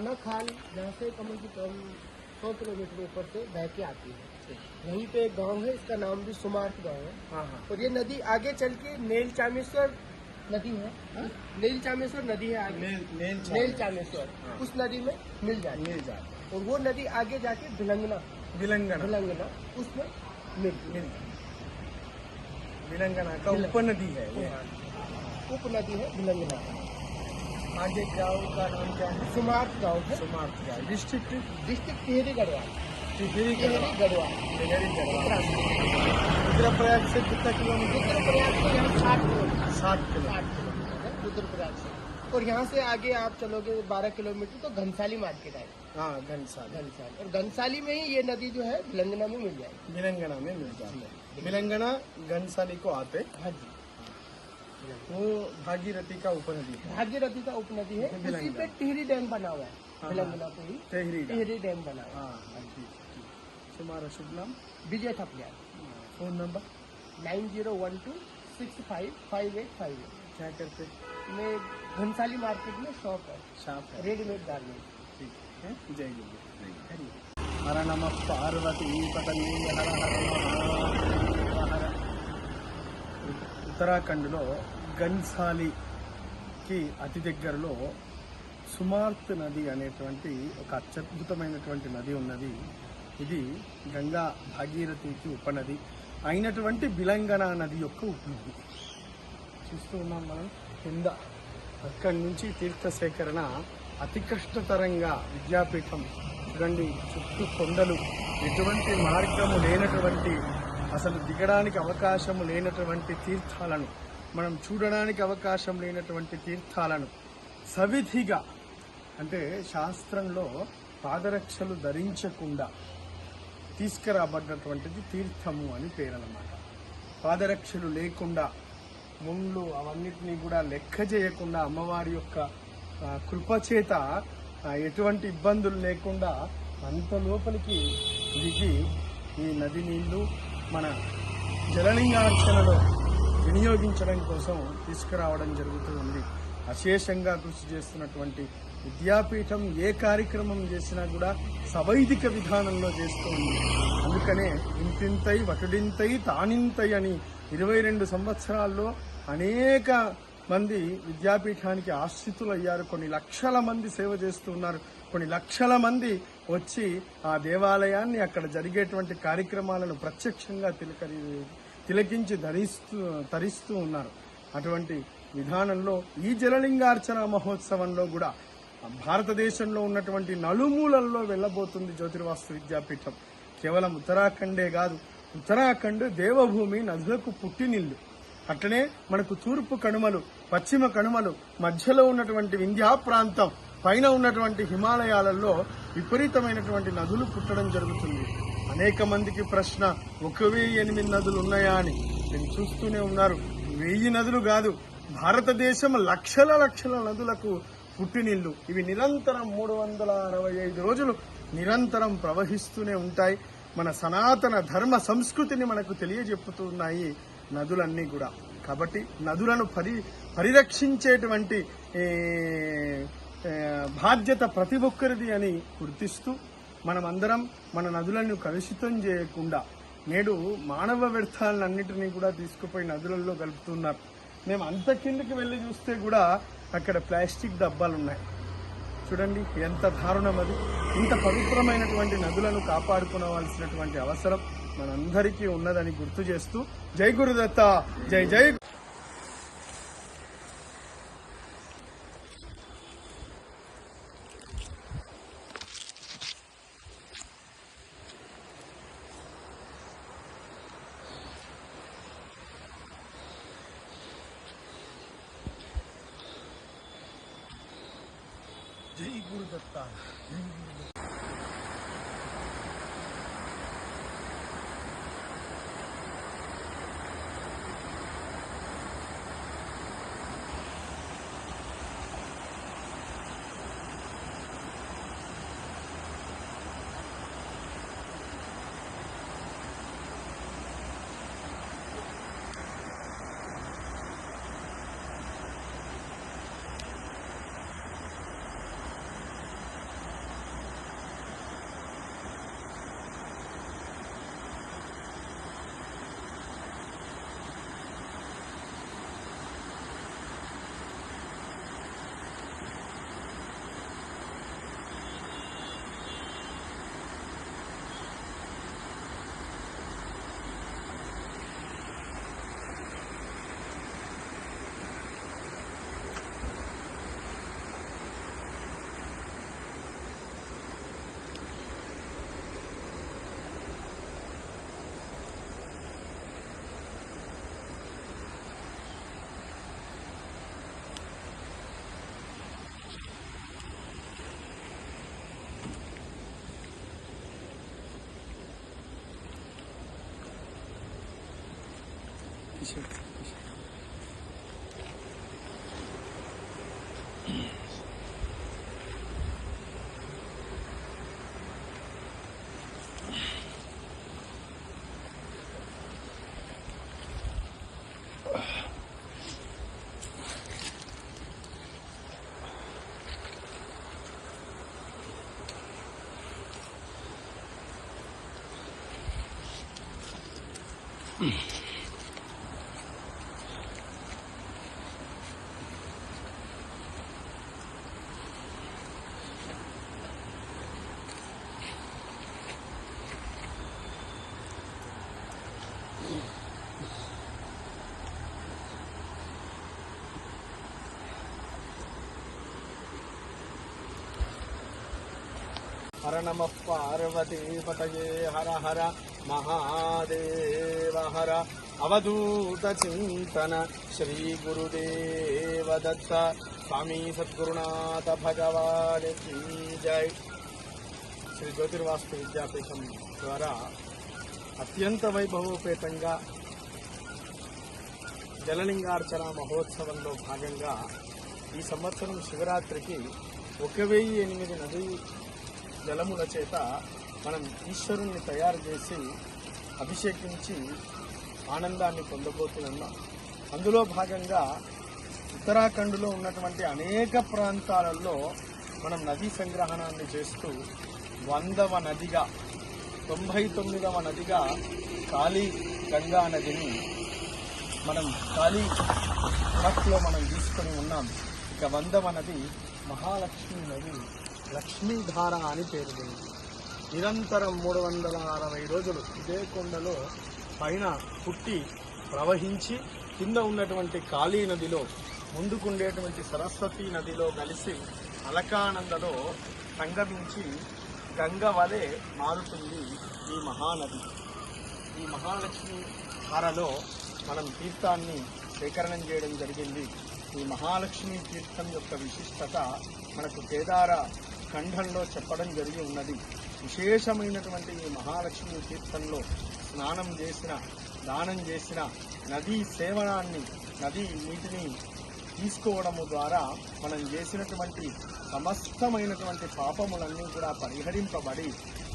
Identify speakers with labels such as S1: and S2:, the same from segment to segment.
S1: राना खाल जहाँ से कमल की कम सौ किलोमीटर ऊपर से बह के आती है। वहीं पे एक गाँव है इसका नाम भी सुमार्थ गाँव है।
S2: हाँ हाँ।
S1: और ये नदी आगे चल के नेल चामेश्वर नदी है? नेल चामेश्वर नदी है आगे।
S2: नेल नेल
S1: नेल चामेश्वर
S2: हाँ।
S1: उस नदी में मिल जाती
S2: मिल जाता
S1: है। और वो नदी आगे जाके भिलंगना
S2: विलंगना
S1: भिलंगना उसमें मिलती है।
S2: मिल विलंगना का
S1: उप
S2: नदी है
S1: उप नदी है भिलंगना।
S2: आगे गाँव का नाम क्या है
S1: सुमार्थ गाँव है
S2: सुमार्थ गाँव. District
S1: district Tehri Garhwal.
S2: Tehri
S1: Tehri Garhwal.
S2: Tehri
S1: Uttarakhand
S2: Rudraprayag से कितना किलोमीटर?
S1: रुद्रप्रयाग से यहाँ साठ किलोमीटर.
S2: साठ किलोमीटर.
S1: साठ किलोमीटर रुद्रप्रयाग से. और यहाँ से आगे आप चलोगे बारह किलोमीटर तो घनसाली मार्केट आएगा
S2: हाँ घनसाल.
S1: घनसाली. और घनसाली में ही ये नदी जो है भिलंगना में मिल जाएगी.
S2: विलंगना में मिल जाता है. विलंगना घनसाली को आते
S1: हाँ जी.
S2: वो भागीरथी का उपनदी है।
S1: भागीरथी का उपनदी है। इसी पे टिहरी डैम बना हुआ है।
S2: हाँ,
S1: हाँ। बिलंगुला पे
S2: टिहरी
S1: टिहरी डैम बना हुआ
S2: है। हाँ, तुम्हारा शुभ नाम?
S1: Vijay Thapliyal
S2: phone number?
S1: Nine zero one two six five five eight five eight.
S2: क्या करते?
S1: मैं घनसाली मार्केट में शॉप है।
S2: शॉप है।
S1: रेडीमेड गार्मेंट
S2: ठीक है। जय गुरु हमारा नाम पार्वती। पता नहीं हरा हरा। ఉత్తరాఖండ్లో గన్సాలికి అతి దగ్గరలో సుమార్త్ నది అనేటువంటి ఒక అత్యద్భుతమైనటువంటి నది ఉన్నది. ఇది గంగా భాగీరథికి ఉపనది. అయినటువంటి బిలంగన నది యొక్క ఉపనది. చూస్తూ ఉన్నాం మనం. కింద అక్కడి నుంచి తీర్థ సేకరణ అతి కష్టతరంగా విద్యాపీఠం చూడండి చుట్టూ కొండలు. ఎటువంటి మార్గము లేనటువంటి అసలు దిగడానికి అవకాశం లేనటువంటి తీర్థాలను మనం చూడడానికి అవకాశం లేనటువంటి తీర్థాలను సవిధిగా అంటే శాస్త్రంలో పాదరక్షలు ధరించకుండా తీసుకురాబడ్డటువంటిది తీర్థము అని పేరు అన్నమాట పాదరక్షలు లేకుండా ముండ్లు అవన్నిటినీ కూడా లెక్క చేయకుండా అమ్మవారి యొక్క కృపచేత ఎటువంటి ఇబ్బందులు లేకుండా అంత లోపలికి దిగి ఈ నది నీళ్ళు మన జలలింగార్చనలో వినియోగించడం కోసం తీసుకురావడం జరుగుతూ ఉంది. అశేషంగా కృషి చేస్తున్నటువంటి విద్యాపీఠం ఏ కార్యక్రమం చేసినా కూడా సవైదిక విధానంలో చేస్తూ ఉంది. అందుకనే ఇంతింతై వటుడింతై తానింతై అని ఇరవై రెండు సంవత్సరాల్లో అనేక మంది విద్యాపీఠానికి ఆశ్రితులు అయ్యారు కొన్ని లక్షల మంది సేవ చేస్తూ ఉన్నారు. కొన్ని లక్షల మంది వచ్చి ఆ దేవాలయాన్ని అక్కడ జరిగేటువంటి కార్యక్రమాలను ప్రత్యక్షంగా తిలకరి తిలకించి ధరిస్తూ ధరిస్తూ ఉన్నారు. అటువంటి విధానంలో ఈ జలలింగార్చన మహోత్సవంలో కూడా భారతదేశంలో ఉన్నటువంటి నలుమూలల్లో వెళ్ళబోతుంది జ్యోతిర్వాస్తు విద్యాపీఠం. కేవలం ఉత్తరాఖండే కాదు ఉత్తరాఖండ్ దేవభూమి నదులకు పుట్టినిల్లు. అట్లనే మనకు తూర్పు కనుమలు పశ్చిమ కనుమలు మధ్యలో ఉన్నటువంటి వింధ్యా ప్రాంతం పైన ఉన్నటువంటి హిమాలయాలలో విపరీతమైనటువంటి నదులు పుట్టడం జరుగుతుంది. అనేక మందికి ప్రశ్న ఒక వెయ్యి ఎనిమిది నదులు ఉన్నాయా అని. నేను చూస్తూనే ఉన్నారు. వెయ్యి నదులు కాదు భారతదేశం లక్షల లక్షల నదులకు పుట్టినీళ్ళు ఇవి నిరంతరం మూడు వందల అరవై ఐదు రోజులు నిరంతరం ప్రవహిస్తూనే ఉంటాయి. మన సనాతన ధర్మ సంస్కృతిని మనకు తెలియజెప్పుతున్నాయి నదులన్నీ కూడా. కాబట్టి నదులను పరి పరిరక్షించేటువంటి బాధ్యత ప్రతి ఒక్కరిది అని గుర్తిస్తూ మనమందరం మన నదులను కలుషితం చేయకుండా నేడు మానవ వ్యర్థాలన్నింటినీ కూడా తీసుకుపోయి నదులలో కలుపుతున్నారు. మేము అంత కిందకి వెళ్ళి చూస్తే కూడా అక్కడ ప్లాస్టిక్ డబ్బాలు ఉన్నాయి చూడండి ఎంత దారుణం అది. ఇంత పవిత్రమైనటువంటి నదులను కాపాడుకోవాల్సినటువంటి అవసరం మనందరికీ ఉన్నదని గుర్తు చేస్తూ జై గురుదత్త జై జై జై హర నమ పార్వతీ పతయే హర హర మహాదేవ హర అవధూత చింతన శ్రీ గురుదేవ దత్త స్వామి సద్గురునాథ భగవాన్ జై శ్రీ జ్యోతిర్వాస్తు విద్యాపీఠం ద్వారా అత్యంత వైభవోపేతంగా జలలింగార్చన మహోత్సవంలో భాగంగా ఈ సంవత్సరం శివరాత్రికి ఒక వెయ్యి ఎనిమిది నది జలముల చేత మనం ఈశ్వరుణ్ణి తయారు చేసి అభిషేకించి ఆనందాన్ని పొందబోతున్నాం అందులో భాగంగా ఉత్తరాఖండ్లో ఉన్నటువంటి అనేక ప్రాంతాలలో మనం నదీ సంగ్రహణాన్ని చేస్తూ వందవ నదిగా తొంభై తొమ్మిదవ నదిగా కాళీ గంగా నదిని మనం ఖాళీ ట్రక్లో మనం తీసుకొని ఉన్నాం. ఇక వందవ నది మహాలక్ష్మి నది. లక్ష్మీధార అని పేరుంది నిరంతరం మూడు వందల అరవై రోజులు ఇదే కొండలో పైన పుట్టి ప్రవహించి కింద ఉన్నటువంటి కాళీ నదిలో ముందుకుండేటువంటి సరస్వతి నదిలో కలిసి అలకానందలో సంగమించి గంగ వలె మారుతుంది ఈ మహానది. ఈ మహాలక్ష్మి ధారలో మనం తీర్థాన్ని సేకరణం చేయడం జరిగింది. ఈ మహాలక్ష్మి తీర్థం యొక్క విశిష్టత మనకు కేదార ఖండంలో చెప్పడం జరిగి ఉన్నది. విశేషమైనటువంటి ఈ మహాలక్ష్మి తీర్థంలో స్నానం చేసిన దానం చేసిన నదీ సేవనాన్ని నదీ నీటిని తీసుకోవడము ద్వారా మనం చేసినటువంటి సమస్తమైనటువంటి పాపములన్నీ కూడా పరిహరింపబడి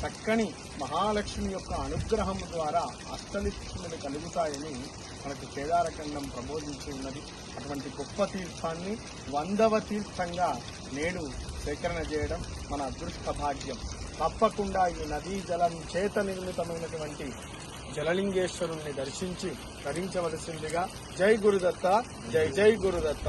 S2: చక్కని మహాలక్ష్మి యొక్క అనుగ్రహం ద్వారా అష్టలక్ష్ములు కలుగుతాయని మనకు కేదారఖండం ప్రబోధించి ఉన్నది. అటువంటి గొప్ప తీర్థాన్ని వందవ తీర్థంగా నేడు సేకరణ చేయడం మన అదృష్ట భాగ్యం. తప్పకుండా ఈ నదీ జలం చేత నిర్మితమైనటువంటి జలలింగేశ్వరుణ్ణి దర్శించి ధరించవలసిందిగా జై గురుదత్త జై జై గురుదత్త.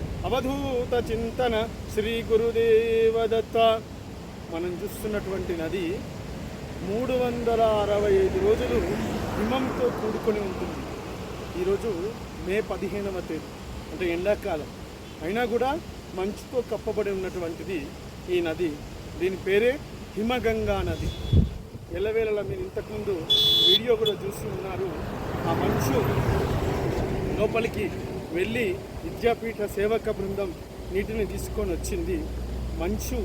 S2: అవధూత చింతన శ్రీ గురుదేవ దత్త మనం చూస్తున్నటువంటి నది మూడు వందల అరవై ఐదు రోజులు హిమంతో కూడుకొని ఉంటుంది. ఈరోజు మే పదిహేనవ తేదీ అంటే ఎండాకాలం. అయినా కూడా మంచుతో కప్పబడి ఉన్నటువంటిది ఈ నది. దీని పేరే హిమగంగా నది. ఎల్లవేళలా మీరు ఇంతకుముందు వీడియో కూడా చూసి ఉన్నారు. ఆ మంచు లోపలికి వెళ్ళి విద్యాపీఠ సేవక బృందం నీటిని తీసుకొని వచ్చింది. మంచు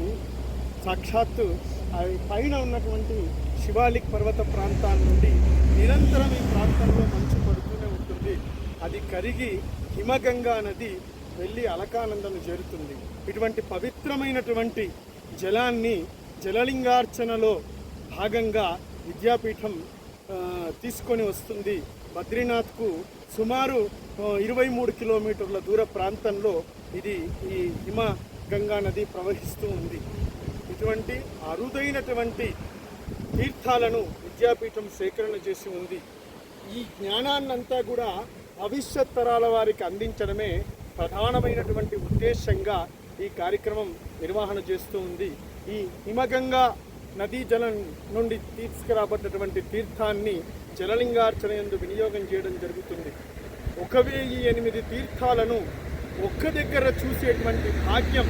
S2: సాక్షాత్తు పైన ఉన్నటువంటి శివాలిక్ పర్వత ప్రాంతాల నుండి నిరంతరం ఈ ప్రాంతంలో మంచు పడుతూనే ఉంటుంది. అది కరిగి హిమగంగా నది వెళ్ళి అలకానందను చేరుతుంది. ఇటువంటి పవిత్రమైనటువంటి జలాన్ని జలలింగార్చనలో భాగంగా విద్యాపీఠం తీసుకొని వస్తుంది. బద్రీనాథ్కు సుమారు ఇరవై మూడు కిలోమీటర్ల దూర ప్రాంతంలో ఇది ఈ హిమ గంగా నది ప్రవహిస్తూ ఉంది. ఇటువంటి అరుదైనటువంటి తీర్థాలను విద్యాపీఠం సేకరణ చేసి ఉంది. ఈ జ్ఞానాన్నంతా కూడా భవిష్యత్ తరాల వారికి అందించడమే ప్రధానమైనటువంటి ఉద్దేశంగా ఈ కార్యక్రమం నిర్వహణ చేస్తూ ఉంది. ఈ హిమగంగా నదీ జలం నుండి తీసుకురాబడ్డటువంటి తీర్థాన్ని జలలింగార్చన యందు వినియోగం చేయడం జరుగుతుంది. ఒక వెయ్యి ఎనిమిది తీర్థాలను ఒక్క దగ్గర చూసేటువంటి భాగ్యం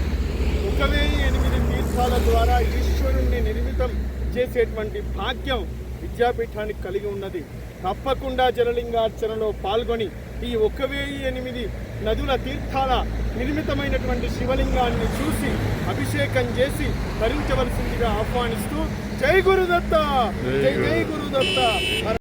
S2: ఒక వెయ్యి ఎనిమిది తీర్థాల ద్వారా ఈశ్వరుణ్ణి నిర్మితం చేసేటువంటి భాగ్యం విద్యాపీఠానికి కలిగి ఉన్నది. తప్పకుండా జలలింగార్చనలో పాల్గొని ఈ ఒక వెయ్యి ఎనిమిది నదుల తీర్థాల నిర్మితమైనటువంటి శివలింగాన్ని చూసి అభిషేకం చేసి భరించవలసిందిగా ఆహ్వానిస్తూ జై గురుదత్త! జై జై గురుదత్త!